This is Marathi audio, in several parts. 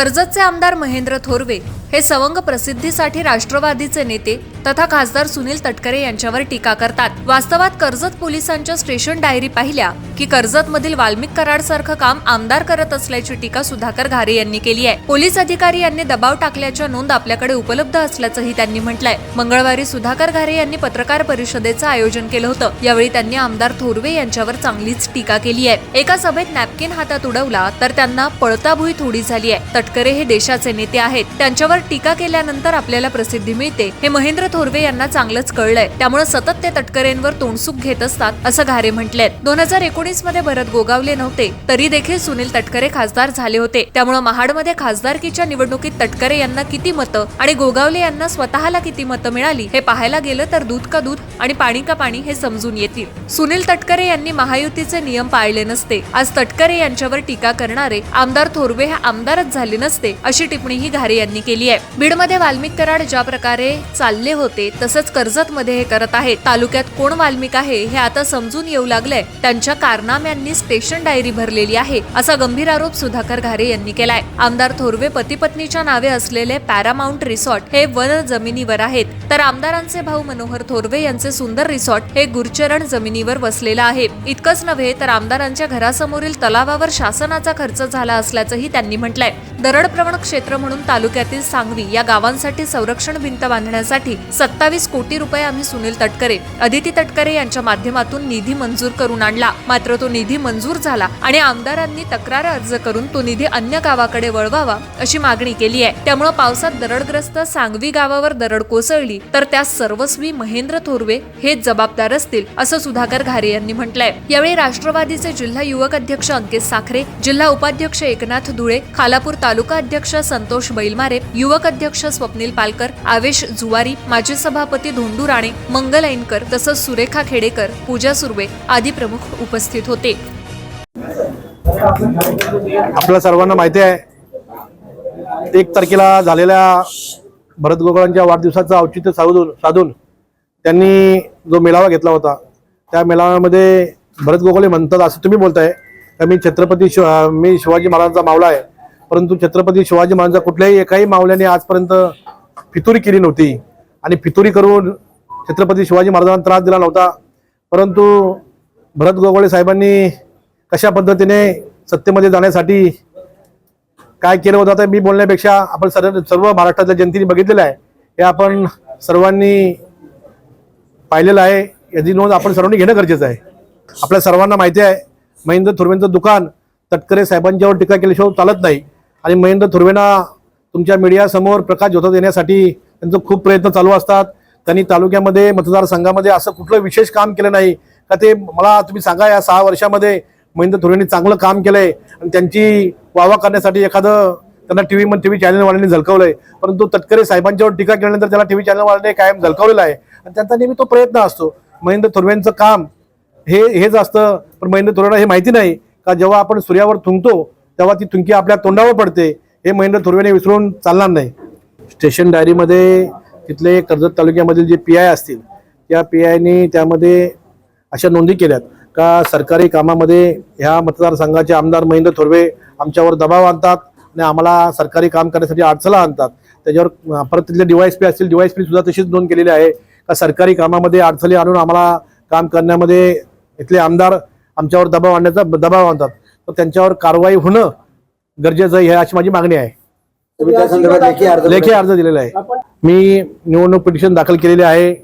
कर्जतचे आमदार महेंद्र थोरवे हे सवंग प्रसिद्धीसाठी राष्ट्रवादीचे नेते तथा खासदार सुनील तटकरे यांच्यावर टीका करतात. वास्तवात कर्जत पोलिसांच्या स्टेशन डायरी पाहिल्या की कर्जत मधील वाल्मिक कराड सारखं काम आमदार करत असल्याची टीका सुधाकर घारे यांनी केली आहे. पोलीस अधिकारी यांनी दबाव टाकल्याच्या नोंद आपल्याकडे उपलब्ध असल्याचंही त्यांनी म्हटलंय. मंगळवारी सुधाकर घारे यांनी पत्रकार परिषदेचं आयोजन केलं होतं. यावेळी त्यांनी आमदार थोरवे यांच्यावर चांगलीच टीका केली आहे. एका सभेत नॅपकिन हातात उडवला तर त्यांना पळताभुई थोडी झाली आहे. तटकरे हे देशाचे नेते आहेत. त्यांच्यावर टीका केल्यानंतर आपल्याला प्रसिद्धी मिळते हे महेंद्र थोरवे यांना चांगलंच कळलंय. त्यामुळे सतत ते तटकरेंवर तोंडसुख घेत असतात असं घारे म्हटलेत. दोन हजार एकोणीसमध्ये भरत गोगावले नव्हते तरी देखील सुनील तटकरे खासदार झाले होते. त्यामुळे महाडमध्ये खासदारकीच्या निवडणुकीत तटकरे यांना किती मतं आणि गोगावले यांना स्वतःला किती मतं मिळाली हे पाहायला गेलं तर दूध का दूध आणि पाणी का पाणी हे समजून येतील. सुनील तटकरे यांनी महायुतीचे नियम पाळले नसते. आज तटकरे यांच्यावर टीका करणारे आमदार थोरवे हे आमदारच झाले नसते अशी टिप्पणीही घारे यांनी केली आहे बीडमध्ये वाल्मिक कराड ज्या प्रकारे चालले होते तसंच कर्जत मध्ये हे करत आहेत. तालुक्यात कोण वाल्मिक आहे हे आता समजून येऊ लागलंय. त्यांच्या कारनाम्यांनी स्टेशन डायरी भरलेली आहे असा गंभीर आरोप सुधाकर घारे यांनी केलाय. आमदार थोरवे पती पत्नीच्या नावे असलेले पॅरामाउंट रिसॉर्ट हे वन जमिनीवर आहेत. तर आमदारांचे भाऊ मनोहर थोरवे यांचे सुंदर रिसॉर्ट हे गुरचरण जमिनीवर वसलेलं आहे. इतकंच नव्हे तर आमदारांच्या घरासमोरील तलावावर शासनाचा खर्च झाला असल्याचंही त्यांनी म्हटलंय. दरडप्रवण क्षेत्र म्हणून तालुक्यातील सांगवी या गावांसाठी संरक्षण भिंत बांधण्यासाठी सत्तावीस कोटी रुपये आम्ही सुनील तटकरे अदिती तटकरे यांच्या माध्यमातून निधी मंजूर करून आणला. मात्र तो निधी मंजूर झाला आणि आमदारांनी तक्रार अर्ज करून तो निधी अन्य गावाकडे वळवावा अशी मागणी केली आहे. त्यामुळे पावसात दरडग्रस्त सांगवी गावावर दरड कोसळली तर त्यास सर्वस्वी महेंद्र थोरवे हेच जबाबदार असतील असं सुधाकर घारे यांनी म्हटलंय. यावेळी राष्ट्रवादीचे जिल्हा युवक अध्यक्ष अंकित साखरे जिल्हा उपाध्यक्ष एकनाथ धुळे खालापूर तालुका अध्यक्ष संतोष बैलमारे युवक अध्यक्ष स्वप्नील पालकर आवेश जुवारी माजी सभापती धोंडू राणे मंगल ऐनकर तसंच सुरेखा खेडेकर पूजा सुर्वे आदी प्रमुख उपस्थित होते. आपल्या सर्वांना माहिती आहे एक तारखेला झालेल्या भरत गोगळांच्या वाढदिवसाचं औचित्य साधून साधून त्यांनी जो मेळावा घेतला होता त्या मेळाव्यामध्ये भरत गोगले म्हणतात असं तुम्ही बोलताय तर मी छत्रपती शिव मी शिवाजी महाराजांचा मावळा आहे. परंतु छत्रपती शिवाजी महाराजांचा कुठल्याही एकाही मावल्याने आजपर्यंत फितुरी केली नव्हती. आणि फितुरी करून छत्रपती शिवाजी महाराजांना त्रास दिला नव्हता. परंतु भरत गोगोळे साहेबांनी कशा पद्धतीने सत्तेमध्ये जाण्यासाठी काय केलं होतं आता मी बोलण्यापेक्षा आपण सर्व सर्व महाराष्ट्रातल्या जनतेने बघितलेलं आहे. हे आपण सर्वांनी पाहिलेलं आहे. याची नोंद आपण सर्वांनी घेणं गरजेचं आहे. आपल्या सर्वांना माहिती आहे महेंद्र थुर्वेंचं दुकान तटकरे साहेबांच्यावर टीका केल्याशिवाय चालत नाही. आणि महेंद्र थुर्वेना तुमच्या मीडियासमोर प्रकाश झोता देण्यासाठी त्यांचं खूप प्रयत्न चालू असतात. त्यांनी तालुक्यामध्ये मतदारसंघामध्ये असं कुठलं विशेष काम केलं नाही. का ते मला तुम्ही सांगा या सहा वर्षामध्ये महेंद्र थोरेंनी चांगलं काम केलंय आणि त्यांची वावा करण्यासाठी एखादं त्यांना टी टीव्ही टी व्ही चॅनलवाल्यांनी झलकवलंय. परंतु तटकरे साहेबांच्यावर टीका केल्यानंतर त्याला टी व्ही चॅनलवाल्याने कायम झलकवलेला आहे. आणि त्यांचा नेहमी तो प्रयत्न असतो. महेंद्र थुर्वेंचं काम हे हेच असतं. पण महेंद्र थुर्वेला हे माहिती नाही का जेव्हा आपण सूर्यावर थुंकतो तेव्हा ती थुंकी आपल्या तोंडावर पडते. हे महेंद्र थोरवेने विसरून चालणार नाही. स्टेशन डायरीमध्ये तिथले कर्जत तालुक्यामधील जे पी आय असतील त्या पी आयनी त्यामध्ये अशा नोंदी केल्यात का सरकारी कामामध्ये ह्या मतदारसंघाचे आमदार महेंद्र थोरवे आमच्यावर दबाव आणतात आणि आम्हाला सरकारी काम करण्यासाठी अडचला आणतात. त्याच्यावर परत तिथले डीवायएसपी असतील डीवायएसपी सुद्धा तशीच नोंद केलेली आहे. का सरकारी कामामध्ये अडचणी आणून आम्हाला काम करण्यामध्ये इथले आमदार आमच्यावर दबाव आणण्याचा दबाव आणतात. तर त्यांच्यावर कारवाई होणं गरजेचं आहे अशी माझी मागणी आहे. तुम्ही त्या संदर्भात लेखी अर्ज लेखी अर्ज दिलेला आहे. मी निवडणूक पिटिशन दाखल केलेले आहे.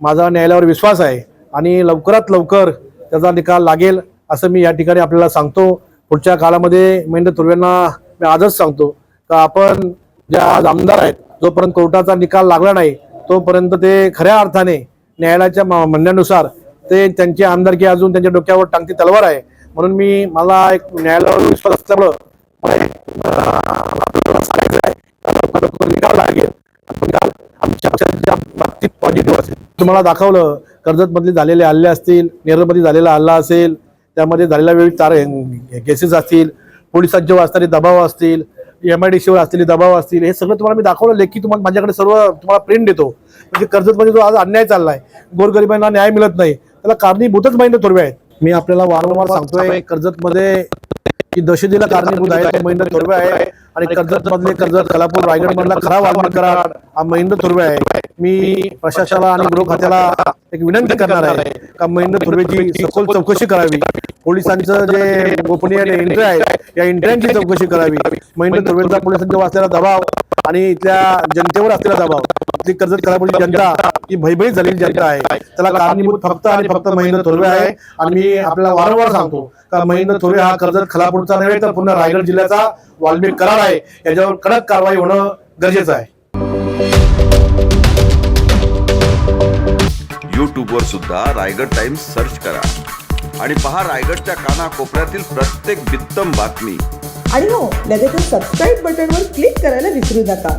माझा न्यायालयावर विश्वास आहे आणि लवकरात लवकर त्याचा निकाल लागेल असं मी या ठिकाणी आपल्याला सांगतो. पुढच्या काळामध्ये महेंद्र थुर्वेंना मी आजच सांगतो का आपण ज्या आज आमदार आहेत जोपर्यंत कोर्टाचा निकाल लागला नाही तोपर्यंत ते खऱ्या अर्थाने न्यायालयाच्या म्हणण्यानुसार ते त्यांची आमदारकी अजून त्यांच्या डोक्यावर टांगती तलवार आहे. म्हणून मी मला एक न्यायालयावर विश्वास असल्यामुळं मला सांगायचं आहे. निकाल लागेल. निकाल आमच्या पक्षाच्या बाबतीत पॉझिटिव्ह असेल. तुम्हाला दाखवलं कर्जत मधले झालेले हल्ले असतील नेरळमध्ये झालेला हल्ला असेल त्यामध्ये झालेल्या वेळी तार केसेस असतील पोलिसांच्यावर असणारे दबाव असतील एम आय डी सीवर असलेले दबाव असतील हे सगळं तुम्हाला मी दाखवलं लेखी तुम्हाला माझ्याकडे सर्व तुम्हाला प्रिंट देतो. म्हणजे कर्जतमध्ये जो आज अन्याय चाललाय गोरगरिबांना न्याय मिळत नाही त्याला कारणीभूतच महिने थोरवे आहेत. मी आपल्याला वारंवार सांगतोय कर्जतमध्ये की दहशतीला कारणीभूत आहे तो महेंद्र थोरवे आहे आणि कर्जत मधले कर्जत कलापूर रायगड मधला खरा वाल्मिक कराड हा महेंद्र थोरवे आहे. मी प्रशासनाला आणि गृह खात्याला एक विनंती करणार आहे का महेंद्र थोरवेची सखोल चौकशी करावी? पोलिसांचं जे गोपनीय एंट्री आहे या एंट्र्यांची चौकशी करावी. महेंद्र थोरवेचा पोलिसांच्यावर असलेला दबाव आणि इथल्या जनतेवर असलेला दबाव. इथली कर्जत कलापूरची जनता ही भयभीत झालेली जनता आहे. त्याला कारणीभूत फक्त आणि फक्त महेंद्र थोरवे आहे. आणि मी आपल्याला वारंवार सांगतो का महेंद्र थोरवे हा कर्जत खलापूरचा नव्हे तर पूर्ण रायगड जिल्ह्याचा वाल्मिक करार आहे. याच्यावर कडक कारवाई होणं गरजेचं आहे. यूट्यूबवर सुद्धा रायगड टाइम्स सर्च करा. आणि पहा रायगडच्या कानाकोपऱ्यातील प्रत्येक बित्तम बातमी. आणि हो लगेचच सबस्क्राईब बटनवर क्लिक करायला विसरू नका.